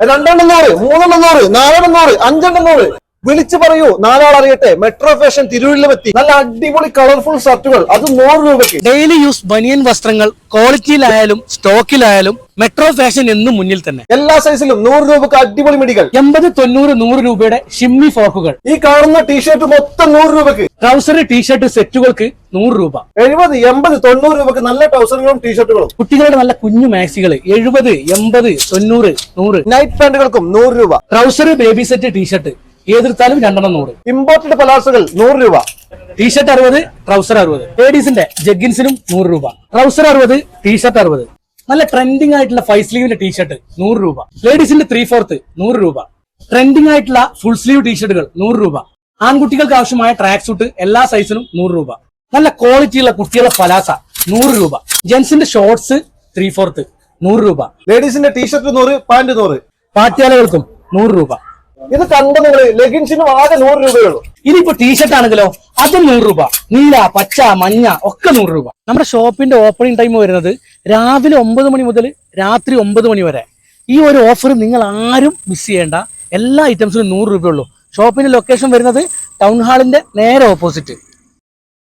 രണ്ടെണ്ണം നൂറ് മൂന്നെണ്ണം നൂറ് നാലെണ്ണം നൂറ് അഞ്ചെണ്ണം നൂറ്. വിളിച്ചു പറയൂ. നാലാൾ അറിയട്ടെ. മെട്രോ ഫാഷൻ തിരുവല്ലമെത്തി നല്ല അടിപൊളി കളർഫുൾ ഷർട്ടുകൾ അത് നൂറ് രൂപയ്ക്ക്. ഡെയിലി യൂസ് ബനിയൻ വസ്ത്രങ്ങൾ ക്വാളിറ്റിയിലായാലും സ്റ്റോക്കിലായാലും മെട്രോ ഫാഷൻ എന്നും മുന്നിൽ തന്നെ. എല്ലാ സൈസിലും നൂറ് രൂപക്ക് അടിപൊളി മിടികൾ. എൺപത് തൊണ്ണൂറ് നൂറ് രൂപയുടെ ഷിമ്മി ഫോക്കുകൾ ഈ കാണുന്ന ടീഷർട്ട് മൊത്തം നൂറ് രൂപക്ക് ട്രൗസർ ടീഷർട്ട് സെറ്റുകൾക്ക് നൂറ് രൂപ. എഴുപത് എൺപത് തൊണ്ണൂറ് രൂപക്ക് നല്ല ട്രൗസറുകളും ടീഷർട്ടുകളും കുട്ടികളുടെ നല്ല കുഞ്ഞു മാക്സികൾ എഴുപത് എൺപത് തൊണ്ണൂറ് നൂറ്. നൈറ്റ് പാന്റുകൾക്കും നൂറ് രൂപ. Trouser baby set t shirt ഏതെടുത്താലും രണ്ടെണ്ണം നൂറ്. ഇമ്പോർട്ടഡ് പലാസുകൾ നൂറ് രൂപ. ടീഷർട്ട് അറുപത് ട്രൗസർ അറുപത്. ലേഡീസിന്റെ ജഗ്ഗിൻസിനും നൂറ് രൂപ. ട്രൗസർ അറുപത് ടീഷർട്ട് അറുപത്. നല്ല ട്രെൻഡിങ് ആയിട്ടുള്ള ഫൈവ് സ്ലീവിന്റെ ടീഷർട്ട് നൂറ് രൂപ. ലേഡീസിന്റെ ത്രീ ഫോർത്ത് നൂറ് രൂപ. ട്രെൻഡിങ് ആയിട്ടുള്ള ഫുൾ സ്ലീവ് ടീഷർട്ടുകൾ നൂറ് രൂപ. ആൺകുട്ടികൾക്ക് ആവശ്യമായ ട്രാക്ക് സൂട്ട് എല്ലാ സൈസിനും നൂറ് രൂപ. നല്ല ക്വാളിറ്റിയുള്ള കുട്ടികളുടെ പലാസ നൂറ് രൂപ. ജെൻസിന്റെ ഷോർട്സ് ത്രീ ഫോർത്ത് നൂറ് രൂപ. ലേഡീസിന്റെ ടീഷർട്ട് നൂറ് പാന്റ് നൂറ്. പാറ്റ്യാലകൾക്കും നൂറ് രൂപ. ഇത് കണ്ട നിങ്ങൾ ലെഗിൻസിനും ആകെ നൂറ് രൂപയുള്ളൂ ഇനിയിപ്പോ ടീഷർട്ട് ആണെങ്കിലോ അതും നൂറ് രൂപ. നീല പച്ച മഞ്ഞ ഒക്കെ നൂറ് രൂപ. നമ്മുടെ ഷോപ്പിന്റെ ഓപ്പണിംഗ് ടൈം വരുന്നത് രാവിലെ ഒമ്പത് മണി മുതൽ രാത്രി ഒമ്പത് മണി വരെ. ഈ ഒരു ഓഫർ നിങ്ങൾ ആരും മിസ് ചെയ്യേണ്ട. എല്ലാ ഐറ്റംസിനും നൂറ് രൂപയുള്ളൂ ഷോപ്പിന്റെ ലൊക്കേഷൻ വരുന്നത് ടൗൺ ഹാളിന്റെ നേരെ ഓപ്പോസിറ്റ്